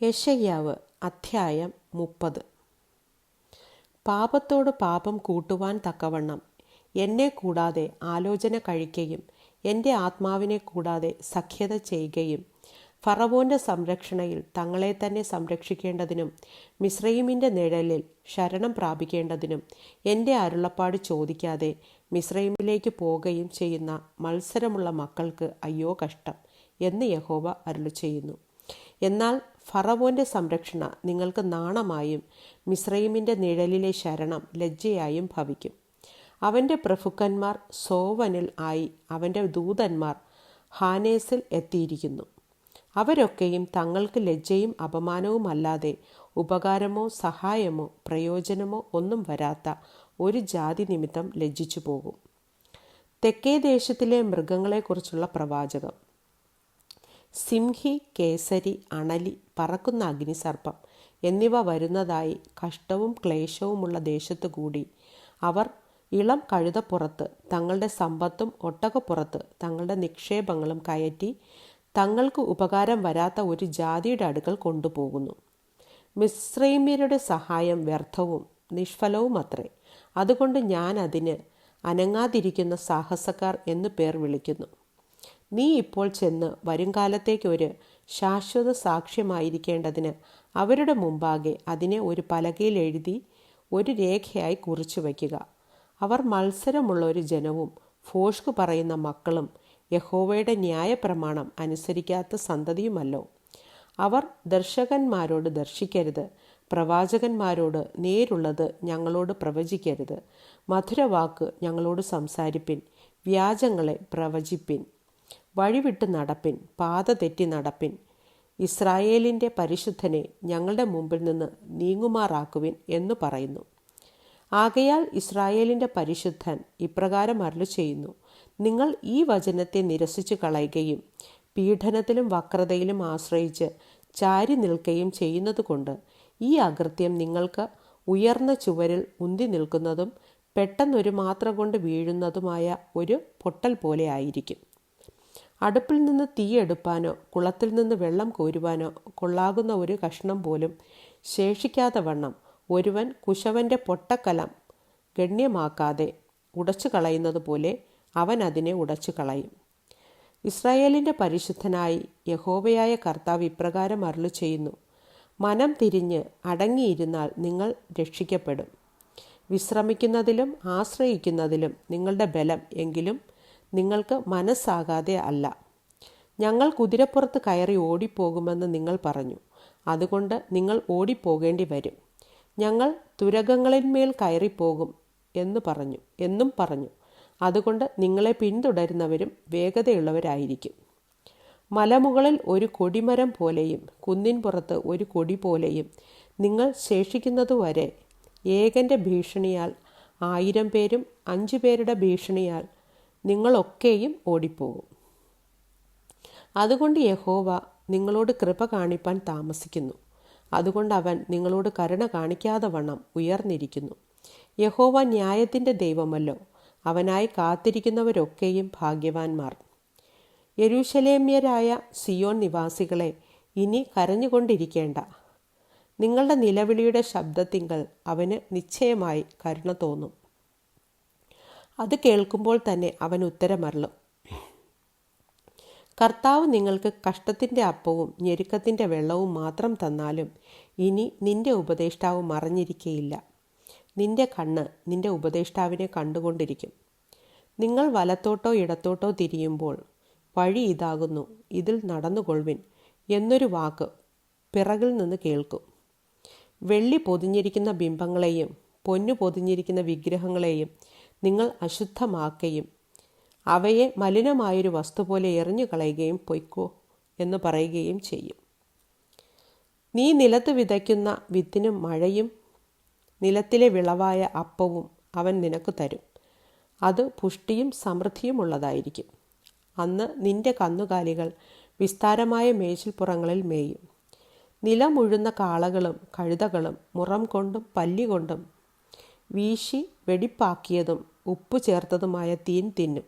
യശയ്യാവ് അധ്യായം മുപ്പത്. പാപത്തോട് പാപം കൂട്ടുവാൻ തക്കവണ്ണം എന്നെ കൂടാതെ ആലോചന കഴിക്കുകയും എന്റെ ആത്മാവിനെ കൂടാതെ സഖ്യത ചെയ്യുകയും ഫറവോന്റെ സംരക്ഷണയിൽ തങ്ങളെ തന്നെ സംരക്ഷിക്കേണ്ടതിനും മിശ്രൈമിന്റെ നിഴലിൽ ശരണം പ്രാപിക്കേണ്ടതിനും എന്റെ അരുളപ്പാട് ചോദിക്കാതെ മിശ്രൈമിലേക്ക് പോവുകയും ചെയ്യുന്ന മത്സരമുള്ള മക്കൾക്ക് അയ്യോ കഷ്ടം എന്ന് യഹോവ അരുളി ചെയ്യുന്നു എന്നാൽ ഫറവോന്റെ സംരക്ഷണ നിങ്ങൾക്ക് നാണമായും മിശ്രൈമിന്റെ നിഴലിലെ ശരണം ലജ്ജയായും ഭവിക്കും. അവന്റെ പ്രഭുക്കന്മാർ സോവനിൽ ആയി അവന്റെ ദൂതന്മാർ ഹാനേസിൽ എത്തിയിരിക്കുന്നു. അവരൊക്കെയും തങ്ങൾക്ക് ലജ്ജയും അപമാനവുമല്ലാതെ ഉപകാരമോ സഹായമോ പ്രയോജനമോ ഒന്നും വരാത്ത ഒരു ജാതി നിമിത്തം ലജ്ജിച്ചു പോകും തെക്കേ ദേശത്തിലെ മൃഗങ്ങളെക്കുറിച്ചുള്ള പ്രവാചകം. സിംഹി കേസരി അണലി പറക്കുന്ന അഗ്നിസർപ്പം എന്നിവ വരുന്നതായി കഷ്ടവും ക്ലേശവുമുള്ള ദേശത്തു കൂടി. അവർ ഇളം കഴുതപ്പുറത്ത് തങ്ങളുടെ സമ്പത്തും ഒട്ടകപ്പുറത്ത് തങ്ങളുടെ നിക്ഷേപങ്ങളും കയറ്റി തങ്ങൾക്ക് ഉപകാരം വരാത്ത ഒരു ജാതിയുടെ അടുക്കൽ കൊണ്ടുപോകുന്നു. മിശ്രൈമ്യരുടെ സഹായം വ്യർത്ഥവും നിഷ്ഫലവും അത്രേ അതുകൊണ്ട് ഞാൻ അനങ്ങാതിരിക്കുന്ന സാഹസക്കാർ എന്നു പേർ വിളിക്കുന്നു. നീ ഇപ്പോൾ ചെന്ന് വരുംകാലത്തേക്ക് ഒരു ശാശ്വത സാക്ഷ്യമായിരിക്കേണ്ടതിന് അവരുടെ മുമ്പാകെ അതിനെ ഒരു പലകയിൽ എഴുതി ഒരു രേഖയായി കുറിച്ചു വയ്ക്കുക. അവർ മത്സരമുള്ള ഒരു ജനവും ഫോഷ്കു പറയുന്ന മക്കളും യഹോവയുടെ ന്യായപ്രമാണം അനുസരിക്കാത്ത സന്തതിയുമല്ലോ. അവർ ദർശകന്മാരോട് ദർശിക്കരുത് പ്രവാചകന്മാരോട് നേരുള്ളത് ഞങ്ങളോട് പ്രവചിക്കരുത്. മധുരവാക്ക് ഞങ്ങളോട് സംസാരിപ്പിൻ വ്യാജങ്ങളെ പ്രവചിപ്പിൻ. വഴിവിട്ട് നടപ്പിൻ പാത തെറ്റി നടപ്പിൻ. ഇസ്രായേലിന്റെ പരിശുദ്ധനെ ഞങ്ങളുടെ മുമ്പിൽ നിന്ന് നീങ്ങുമാറാക്കുവിൻ എന്ന് പറയുന്നു. ആകയാൽ ഇസ്രായേലിന്റെ പരിശുദ്ധൻ ഇപ്രകാരം അരുളു ചെയ്യുന്നു നിങ്ങൾ ഈ വചനത്തെ നിരസിച്ചു കളയുകയും പീഡനത്തിലും വക്രതയിലും ആശ്രയിച്ച് ചാരി നിൽക്കുകയും ചെയ്യുന്നതുകൊണ്ട് ഈ അകൃത്യം നിങ്ങൾക്ക് ഉയർന്ന ചുവരിൽ ഉന്തി നിൽക്കുന്നതും പെട്ടെന്നൊരു മാത്ര കൊണ്ട് വീഴുന്നതുമായ ഒരു പൊട്ടൽ പോലെ ആയിരിക്കും. അടുപ്പിൽ നിന്ന് തീയെടുപ്പാനോ കുളത്തിൽ നിന്ന് വെള്ളം കോരുവാനോ കൊള്ളാകുന്ന ഒരു കഷ്ണം പോലും ശേഷിക്കാതെ വണ്ണം ഒരുവൻ കുശവന്റെ പൊട്ടക്കലം ഗണ്യമാക്കാതെ ഉടച്ചു കളയുന്നത് പോലെ അവൻ അതിനെ ഉടച്ചു കളയും. ഇസ്രായേലിന്റെ പരിശുദ്ധനായി യഹോവയായ കർത്താവ് ഇപ്രകാരം അരുളു ചെയ്യുന്നു മനം തിരിഞ്ഞ് അടങ്ങിയിരുന്നാൽ നിങ്ങൾ രക്ഷിക്കപ്പെടും. വിശ്രമിക്കുന്നതിലും ആശ്രയിക്കുന്നതിലും നിങ്ങളുടെ ബലം എങ്കിലും നിങ്ങൾക്ക് മനസ്സാകാതെ അല്ല. ഞങ്ങൾ കുതിരപ്പുറത്ത് കയറി ഓടിപ്പോകുമെന്ന് നിങ്ങൾ പറഞ്ഞു. അതുകൊണ്ട് നിങ്ങൾ ഓടിപ്പോകേണ്ടി വരും. ഞങ്ങൾ തുരകങ്ങളിന്മേൽ കയറിപ്പോകും എന്ന് പറഞ്ഞു എന്നും പറഞ്ഞു. അതുകൊണ്ട് നിങ്ങളെ പിന്തുടരുന്നവരും വേഗതയുള്ളവരായിരിക്കും. മലമുകളിൽ ഒരു കൊടിമരം പോലെയും കുന്നിൻ പുറത്ത് ഒരു കൊടി പോലെയും നിങ്ങൾ ശേഷിക്കുന്നതുവരെ ഏകന്റെ ഭീഷണിയാൽ ആയിരം പേരും അഞ്ചു പേരുടെ ഭീഷണിയാൽ നിങ്ങളൊക്കെയും ഓടിപ്പോകും. അതുകൊണ്ട് യഹോവ നിങ്ങളോട് കൃപ കാണിപ്പാൻ താമസിക്കുന്നു. അതുകൊണ്ട് അവൻ നിങ്ങളോട് കരുണ കാണിക്കാതെ വണ്ണം ഉയർന്നിരിക്കുന്നു. യഹോവ ന്യായത്തിന്റെ ദൈവമല്ലോ. അവനായി കാത്തിരിക്കുന്നവരൊക്കെയും ഭാഗ്യവാന്മാർ. യരൂശലേമ്യരായ സിയോൺ നിവാസികളെ ഇനി കരഞ്ഞുകൊണ്ടിരിക്കേണ്ട. നിങ്ങളുടെ നിലവിളിയുടെ ശബ്ദത്തിങ്കൽ അവന് നിശ്ചയമായി കരുണ തോന്നും. അത് കേൾക്കുമ്പോൾ തന്നെ അവൻ ഉത്തരമരളും. കർത്താവ് നിങ്ങൾക്ക് കഷ്ടത്തിന്റെ അപ്പവും ഞെരുക്കത്തിന്റെ വെള്ളവും മാത്രം തന്നാലും ഇനി നിന്റെ ഉപദേഷ്ടാവ് മറഞ്ഞിരിക്കയില്ല. നിന്റെ കണ്ണ് നിന്റെ ഉപദേഷ്ടാവിനെ കണ്ടുകൊണ്ടിരിക്കും. നിങ്ങൾ വലത്തോട്ടോ ഇടത്തോട്ടോ തിരിയുമ്പോൾ വഴി ഇതാകുന്നു ഇതിൽ നടന്നുകൊള്ളുവിൻ എന്നൊരു വാക്ക് പിറകിൽ നിന്ന് കേൾക്കും. വെള്ളി പൊതിഞ്ഞിരിക്കുന്ന ബിംബങ്ങളെയും പൊന്നു പൊതിഞ്ഞിരിക്കുന്ന വിഗ്രഹങ്ങളെയും നിങ്ങൾ അശുദ്ധമാക്കുകയും അവയെ മലിനമായൊരു വസ്തു പോലെ എറിഞ്ഞു കളയുകയും പൊയ്ക്കോ എന്ന് പറയുകയും ചെയ്യും. നീ നിലത്ത് വിതയ്ക്കുന്ന വിത്തിനും മഴയും നിലത്തിലെ വിളവായ അപ്പവും അവൻ നിനക്ക് തരും. അത് പുഷ്ടിയും സമൃദ്ധിയും ഉള്ളതായിരിക്കും. അന്ന് നിന്റെ കന്നുകാലികൾ വിസ്താരമായ മേച്ചിൽപ്പുറങ്ങളിൽ മേയും. നിലമുഴുന്ന കാളകളും കഴുതകളും മുറം കൊണ്ടും പല്ലി കൊണ്ടും വീശി വെടിപ്പാക്കിയതും ഉപ്പ് ചേർത്തതുമായ തീൻ തിന്നും.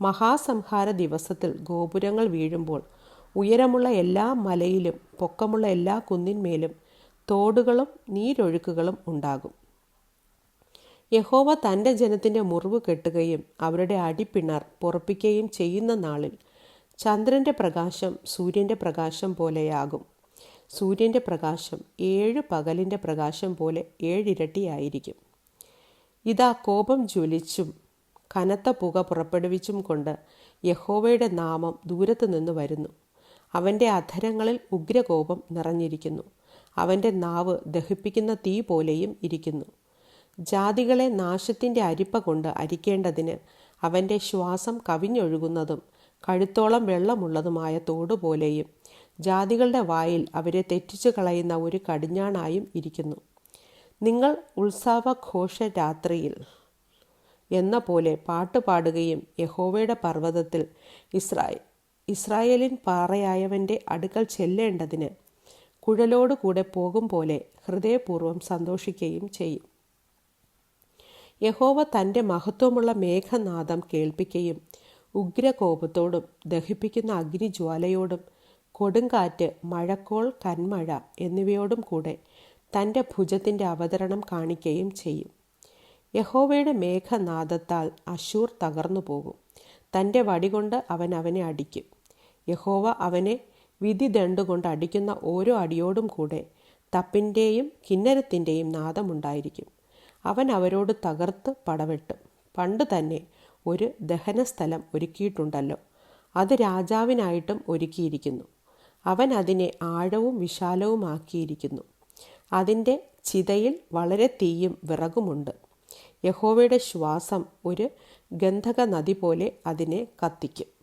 മഹാസംഹാര ദിവസത്തിൽ ഗോപുരങ്ങൾ വീഴുമ്പോൾ ഉയരമുള്ള എല്ലാ മലയിലും പൊക്കമുള്ള എല്ലാ കുന്നിന്മേലും തോടുകളും നീരൊഴുക്കുകളും ഉണ്ടാകും. യഹോവ തന്റെ ജനത്തിന്റെ മുറിവ് കെട്ടുകയും അവരുടെ അടിപ്പിണർ പൊറപ്പിക്കുകയും ചെയ്യുന്ന നാളിൽ ചന്ദ്രന്റെ പ്രകാശം സൂര്യന്റെ പ്രകാശം പോലെയാകും. സൂര്യന്റെ പ്രകാശം ഏഴ് പകലിന്റെ പ്രകാശം പോലെ ഏഴിരട്ടിയായിരിക്കും. ഇതാ കോപം ജ്വലിച്ചും കനത്ത പുക പുറപ്പെടുവിച്ചും കൊണ്ട് യഹോവയുടെ നാമം ദൂരത്തു നിന്ന് വരുന്നു. അവന്റെ അധരങ്ങളിൽ ഉഗ്രകോപം നിറഞ്ഞിരിക്കുന്നു. അവന്റെ നാവ് ദഹിപ്പിക്കുന്ന തീ പോലെയും ഇരിക്കുന്നു. ജാതികളെ നാശത്തിന്റെ അരിപ്പ കൊണ്ട് അരിക്കേണ്ടതിന് അവന്റെ ശ്വാസം കവിഞ്ഞൊഴുകുന്നതും കഴുത്തോളം വെള്ളമുള്ളതുമായ തോടുപോലെയും ജാതികളുടെ വായിൽ അവരെ തെറ്റിച്ചു കളയുന്ന ഒരു കടിഞ്ഞാണായും ഇരിക്കുന്നു. നിങ്ങൾ ഉത്സവഘോഷ രാത്രിയിൽ എന്ന പോലെ പാട്ട് പാടുകയും യഹോവയുടെ പർവതത്തിൽ ഇസ്രായേൽ ഇസ്രായേലിൻ പാറയായവന്റെ അടുക്കൽ ചെല്ലേണ്ടതിന് കുഴലോടുകൂടെ പോകും പോലെ ഹൃദയപൂർവം സന്തോഷിക്കുകയും ചെയ്യും. യഹോവ തന്റെ മഹത്വമുള്ള മേഘനാദം കേൾപ്പിക്കുകയും ഉഗ്രകോപത്തോടും ദഹിപ്പിക്കുന്ന അഗ്നിജ്വാലയോടും കൊടുങ്കാറ്റ് മഴക്കോൾ കന്മഴ എന്നിവയോടും കൂടെ തന്റെ ഭുജത്തിന്റെ അവതരണം കാണിക്കുകയും ചെയ്യും. യഹോവയുടെ മേഘനാദത്താൽ അശൂർ തകർന്നു പോകും. തന്റെ വടികൊണ്ട് അവൻ അവനെ അടിക്കും. യഹോവ അവനെ വിധി ദണ്ടുകൊണ്ട് അടിക്കുന്ന ഓരോ അടിയോടും കൂടെ തപ്പിന്റെയും കിന്നരത്തിന്റെയും നാദമുണ്ടായിരിക്കും അവൻ അവരോട് തകർത്ത് പടവെട്ടും. പണ്ട് തന്നെ ഒരു ദഹനസ്ഥലം ഒരുക്കിയിട്ടുണ്ടല്ലോ. അത് രാജാവിനായിട്ടും ഒരുക്കിയിരിക്കുന്നു. അവൻ അതിനെ ആഴവും വിശാലവുമാക്കിയിരിക്കുന്നു. അതിന്റെ ചിതയിൽ വളരെ തീയും വിറകുമുണ്ട്. യഹോവയുടെ ശ്വാസം ഒരു ഗന്ധക നദി പോലെ അതിനെ കത്തിക്കും.